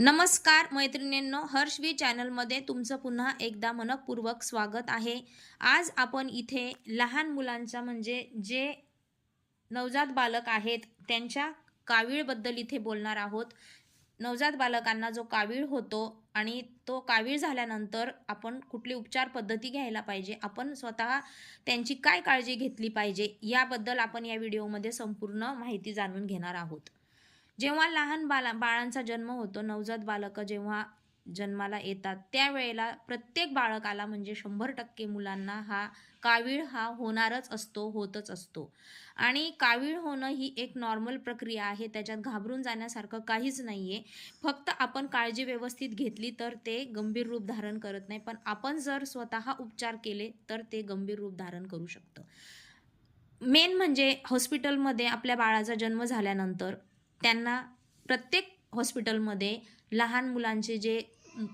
नमस्कार मैत्रिणींनो. हर्षवी चॅनलमध्ये तुमचं पुन्हा एकदा मनपूर्वक स्वागत आहे. आज आपण इथे लहान मुलांचा म्हणजे जे नवजात बालक आहेत त्यांच्या कावीळबद्दल इथे बोलणार आहोत. नवजात बालकांना जो कावीळ होतो आणि तो कावीळ झाल्यानंतर आपण कुठली उपचार पद्धती घ्यायला पाहिजे आपण स्वतः त्यांची काय काळजी घेतली पाहिजे याबद्दल आपण या व्हिडिओमध्ये संपूर्ण माहिती जाणून घेणार आहोत. जेव्हा लहान बाला बाळांचा जन्म होतो नवजात बालकं जेव्हा जन्माला येतात त्यावेळेला प्रत्येक बाळकाला म्हणजे शंभर टक्के मुलांना हा कावीळ हा होणारच असतो होतच असतो. आणि कावीळ होणं ही एक नॉर्मल प्रक्रिया आहे त्याच्यात घाबरून जाण्यासारखं काहीच नाही आहे फक्त आपण काळजी व्यवस्थित घेतली तर ते गंभीर रूप धारण करत नाही पण आपण जर स्वतः उपचार केले तर ते गंभीर रूप धारण करू शकतं. मेन म्हणजे हॉस्पिटलमध्ये आपल्या बाळाचा जन्म झाल्यानंतर त्यांना प्रत्येक हॉस्पिटलमध्ये लहान मुलांचे जे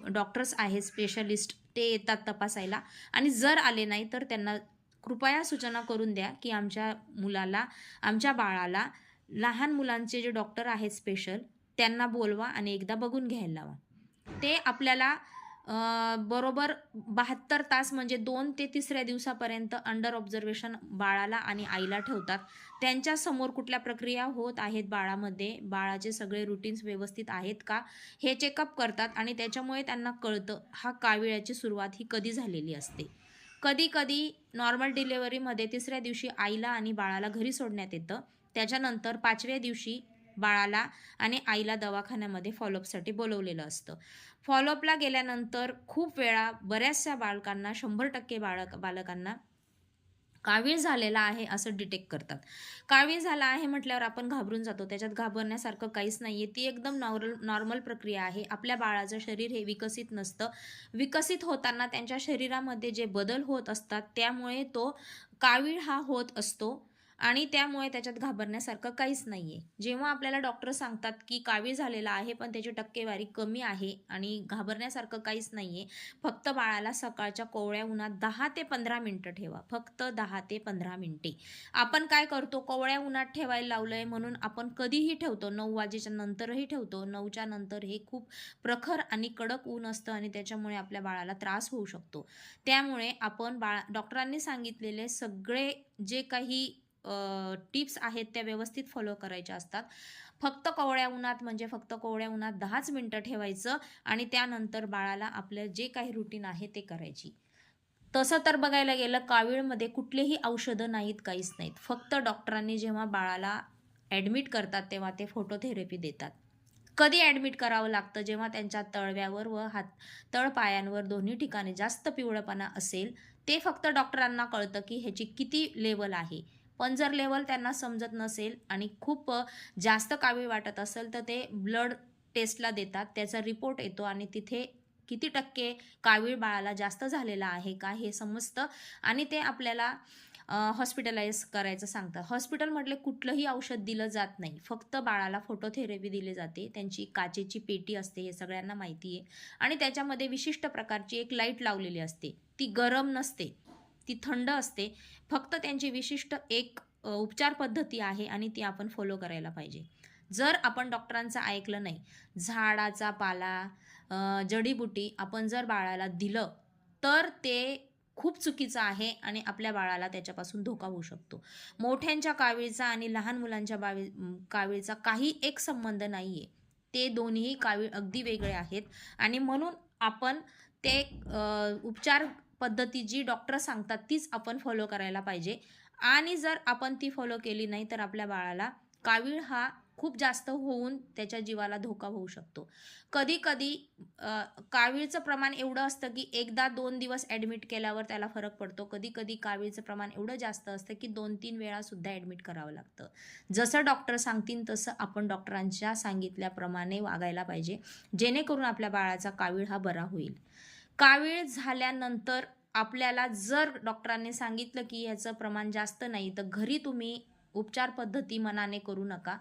डॉक्टर्स आहेत स्पेशलिस्ट ते येतात तपासायला. आणि जर आले नाही तर त्यांना कृपया सूचना करून द्या की आमच्या मुलाला आमच्या बाळाला लहान मुलांचे जे डॉक्टर आहेत स्पेशल त्यांना बोलवा आणि एकदा बघून घ्यायला लावा. ते आपल्याला बरोबर बहात्तर तास म्हणजे दोन ते तिसऱ्या दिवसापर्यंत अंडर ऑब्झर्वेशन बाळाला आणि आईला ठेवतात. त्यांच्यासमोर कुठल्या प्रक्रिया होत आहेत बाळामध्ये? बाळाचे सगळे रुटीन्स व्यवस्थित आहेत का? हे चेकअप करतात आणि त्याच्यामुळे त्यांना कळतं हा काविळ्याची सुरुवात ही कधी झालेली असते? कधी कधी नॉर्मल डिलेवरीमध्ये तिसऱ्या दिवशी आईला आणि बाळाला घरी सोडण्यात येतं. त्याच्यानंतर पाचव्या दिवशी बाळाला आणि आईला दवाखान्यामध्ये फॉलोअपसाठी बोलवलेलं असतं. फॉलोअपला गेल्यानंतर खूप वेळा बऱ्याचशा बालकांना शंभर टक्के बाळक बालकांना कावीळ झालेला आहे असं डिटेक्ट करतात. कावीळ झाला आहे म्हटल्यावर आपण घाबरून जातो. त्याच्यात घाबरण्यासारखं काहीच नाही आहे ती एकदम नॉर्मल नॉर्मल प्रक्रिया आहे. आपल्या बाळाचं शरीर हे विकसित नसतं. विकसित होताना त्यांच्या शरीरामध्ये जे बदल होत असतात त्यामुळे तो कावीळ हा होत असतो. आणि त्यामुळे त्याच्यात घाबरण्यासारखं काहीच नाही आहे जेव्हा आपल्याला डॉक्टर सांगतात की कावीळ झालेला आहे पण त्याची टक्केवारी कमी आहे आणि घाबरण्यासारखं काहीच नाही आहे फक्त बाळाला सकाळच्या कोवळ्या उन्हात दहा ते पंधरा मिनटं ठेवा. फक्त दहा ते पंधरा मिनटे. आपण काय करतो? कोवळ्या उन्हात ठेवायला लावलंय म्हणून आपण कधीही ठेवतो. नऊ वाजेच्या नंतरही ठेवतो. नऊच्या नंतर हे खूप प्रखर आणि कडक ऊन असतं आणि त्याच्यामुळे आपल्या बाळाला त्रास होऊ शकतो. त्यामुळे आपण बाळा डॉक्टरांनी सांगितलेले सगळे जे काही टिप्स आहेत त्या व्यवस्थित फॉलो करायच्या असतात. फक्त कोवळ्या उन्हात म्हणजे फक्त कोवळ्या उन्हात दहाच मिनटं ठेवायचं आणि त्यानंतर बाळाला आपलं जे काही रुटीन आहे ते करायची. तसं तर बघायला गेलं कावीळमध्ये कुठलेही औषधं नाहीत काहीच नाहीत. फक्त डॉक्टरांनी जेव्हा बाळाला ॲडमिट करतात तेव्हा ते फोटोथेरपी देतात. कधी ॲडमिट करावं लागतं? जेव्हा त्यांच्या तळव्यावर व हात तळपायांवर दोन्ही ठिकाणी जास्त पिवळपणा असेल ते फक्त डॉक्टरांना कळतं की ह्याची किती लेवल आहे. पण जर लेवल त्यांना समजत नसेल आणि खूप जास्त कावीळ वाटत असेल तर ते ब्लड टेस्टला देतात. त्याचा रिपोर्ट येतो आणि तिथे किती टक्के कावीळ बाळाला जास्त झालेला आहे का हे समजतं आणि ते आपल्याला हॉस्पिटलाइज करायचं सांगतात. म्हटले कुठलंही औषध दिलं जात नाही. फक्त बाळाला फोटोथेरपी दिली जाते. त्यांची काचेची पेटी असते हे सगळ्यांना माहिती आहे. आणि त्याच्यामध्ये विशिष्ट प्रकारची एक लाइट लावलेली असते. ती गरम नसते. ती थंड असते. फक्त त्यांची विशिष्ट एक उपचार पद्धती आहे आणि ती आपण फॉलो करायला पाहिजे. जर आपण डॉक्टरांचं ऐकलं नाही झाडाचा पाला जडीबुटी आपण जर बाळाला दिलं तर ते खूप चुकीचं आहे आणि आपल्या बाळाला त्याच्यापासून धोका होऊ शकतो. मोठ्यांच्या कावीळचा आणि लहान मुलांच्या बावी कावीळचा काही एक संबंध नाही आहे ते दोन्ही कावीळ अगदी वेगळे आहेत आणि म्हणून आपण ते उपचार पद्धती जी डॉक्टर सांगतात तीच आपण फॉलो करायला पाहिजे. आणि जर आपण ती फॉलो केली नाही तर आपल्या बाळाला कावीळ हा खूप जास्त होऊन त्याच्या जीवाला धोका होऊ शकतो. कधी कधी कावीळचं प्रमाण एवढं असतं की एकदा दोन दिवस ॲडमिट केल्यावर त्याला फरक पडतो. कधी कधी कावीळचं प्रमाण एवढं जास्त असतं की दोन तीन वेळासुद्धा ॲडमिट करावं लागतं. जसं डॉक्टर सांगतील तसं आपण डॉक्टरांच्या सांगितल्याप्रमाणे वागायला पाहिजे. जेणेकरून आपल्या बाळाचा कावीळ हा बरा होईल. कावीळ झाल्यानंतर आपल्याला जर डॉक्टरांनी सांगितलं की याचं प्रमाण जास्त नाही तर घरी तुम्ही उपचार पद्धती मनाने करू नका.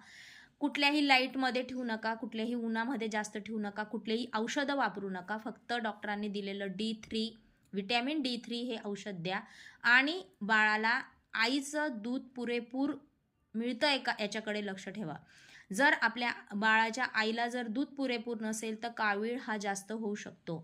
कुठल्याही लाईटमध्ये ठेवू नका कुठल्याही उन्हामध्ये जास्त ठेवू नका कुठलेही औषधं वापरू नका. फक्त डॉक्टरांनी दिलेलं D three vitamin D three हे औषध द्या. आणि बाळाला आईचं दूध पुरेपूर मिळतं आहे का याच्याकडे लक्ष ठेवा. जर आपल्या बाळाच्या आईला जर दूध पुरेपूर नसेल तर कावीळ हा जास्त होऊ शकतो.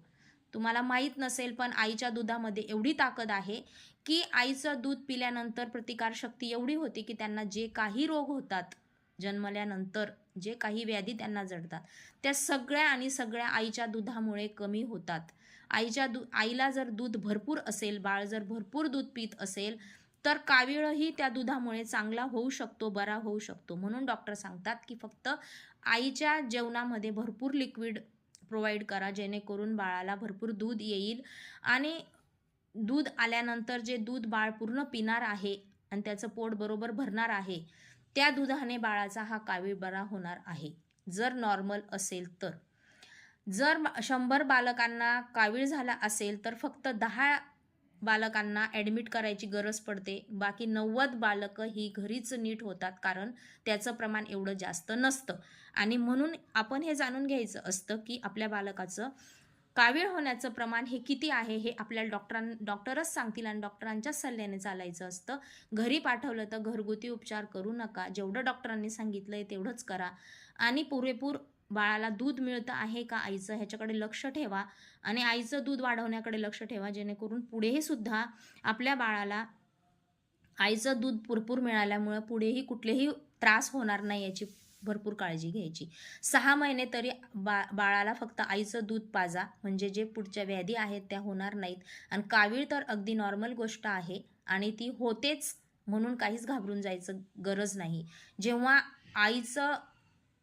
तुम्हाला माहीत नसेल पण आईच्या दुधामध्ये एवढी ताकद आहे की आईचं दूध पिल्यानंतर प्रतिकारशक्ती एवढी होती की त्यांना जे काही रोग होतात जन्मल्यानंतर जे काही व्याधी त्यांना जडतात त्या सगळ्या आणि सगळ्या आईच्या दुधामुळे कमी होतात. आईच्या दू आईला जर दूध भरपूर असेल बाळ जर भरपूर दूध पित असेल तर कावीळही त्या दुधामुळे चांगला होऊ शकतो बरा होऊ शकतो. म्हणून डॉक्टर सांगतात की फक्त आईच्या जेवणामध्ये भरपूर लिक्विड प्रोव्हाइड करा जेणेकरून बाळाला भरपूर दूध येईल. आणि दूध आल्यानंतर जे दूध बाळ पूर्ण पिणार आहे आणि त्याचं पोट बरोबर भरणार आहे त्या दुधाने बाळाचा हा कावीळ बरा होणार आहे. जर नॉर्मल असेल तर. जर बा- शंभर बालकांना कावीळ झाला असेल तर फक्त दहा बालकांना ॲडमिट करायची गरज पडते. बाकी नव्वद बालकं ही घरीच नीट होतात कारण त्याचं प्रमाण एवढं जास्त नसतं. आणि म्हणून आपण हे जाणून घ्यायचं असतं की आपल्या बालकाचं कावीळ होण्याचं प्रमाण हे किती आहे हे आपल्याला डॉक्टरां डॉक्टरच सांगतील आणि डॉक्टरांच्याच सल्ल्याने चालायचं असतं. घरी पाठवलं तर घरगुती उपचार करू नका. जेवढं डॉक्टरांनी सांगितलं आहे तेवढंच करा. आणि पुरेपूर बाळाला दूध मिळतं आहे का आईचं ह्याच्याकडे लक्ष ठेवा आणि आईचं दूध वाढवण्याकडे लक्ष ठेवा जेणेकरून पुढेही सुद्धा आपल्या बाळाला आईचं दूध भरपूर मिळाल्यामुळं पुढेही कुठलेही त्रास होणार नाही याची भरपूर काळजी घ्यायची. सहा महिने तरी बा बाळाला फक्त आईचं दूध पाजा म्हणजे जे पुढच्या व्याधी आहेत त्या होणार नाहीत. आणि कावीळ तर अगदी नॉर्मल गोष्ट आहे आणि ती होतेच म्हणून काहीच घाबरून जायचं गरज नाही. जेव्हा आईचं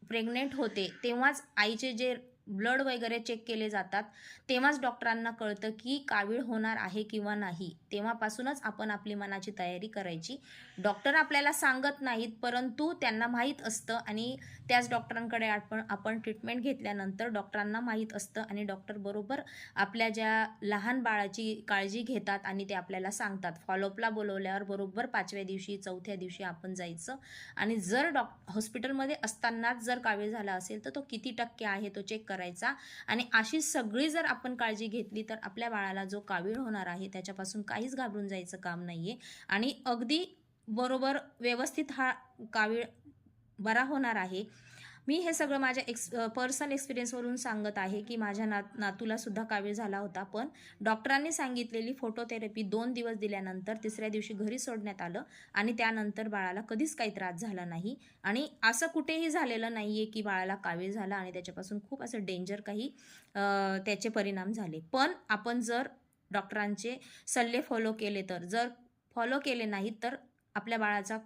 प्रेग्नेंट होते तेव्हाच आईचे जे ब्लड वगैरे चेक केले जातात तेव्हाच डॉक्टरांना कळतं की कावीळ होणार आहे किंवा नाही. तेव्हापासूनच आपण आपली मनाची तयारी करायची. डॉक्टर आपल्याला सांगत नाहीत परंतु त्यांना माहीत असतं आणि त्याच डॉक्टरांकडे आपण आपण ट्रीटमेंट घेतल्यानंतर डॉक्टरांना माहीत असतं आणि डॉक्टर बरोबर आपल्या ज्या लहान बाळाची काळजी घेतात आणि ते आपल्याला सांगतात. फॉलोअपला बोलवल्यावर बरोबर पाचव्या दिवशी चौथ्या दिवशी आपण जायचं. आणि जर डॉक हॉस्पिटलमध्ये असतानाच जर कावीळ झाला असेल तर तो किती टक्के आहे तो चेक करायचा. आणि अशी सगळी जर आपण काळजी घेतली तर आपल्या बाळाला जो कावीळ होणार आहे त्याच्यापासून काहीच घाबरून जायचं काम नाही आहे आणि अगदी बरोबर व्यवस्थित हा कावीळ बरा होणार आहे. मी हे सगळं माझ्या एक्स पर्सनल एक्सपिरियन्सवरून सांगत आहे की माझ्या नात नातूलासुद्धा कावीळ झाला होता. पण डॉक्टरांनी सांगितलेली फोटोथेरपी दोन दिवस दिल्यानंतर तिसऱ्या दिवशी घरी सोडण्यात आलं आणि त्यानंतर बाळाला कधीच काही त्रास झाला नाही. आणि असं कुठेही झालेलं नाही आहे की बाळाला कावीळ झाला आणि त्याच्यापासून खूप असं डेंजर काही त्याचे परिणाम झाले. पण आपण जर डॉक्टरांचे सल्ले फॉलो केले तर जर फॉलो केले नाहीत तर आपल्या बाळाचा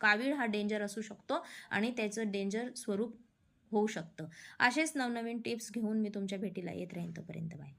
कावीळ हा डेंजर असू शकतो आणि त्याचं डेंजर स्वरूप होऊ शकतं. असेच नवनवीन टिप्स घेऊन मी तुमच्या भेटीला येत राहीन तोपर्यंत बाय.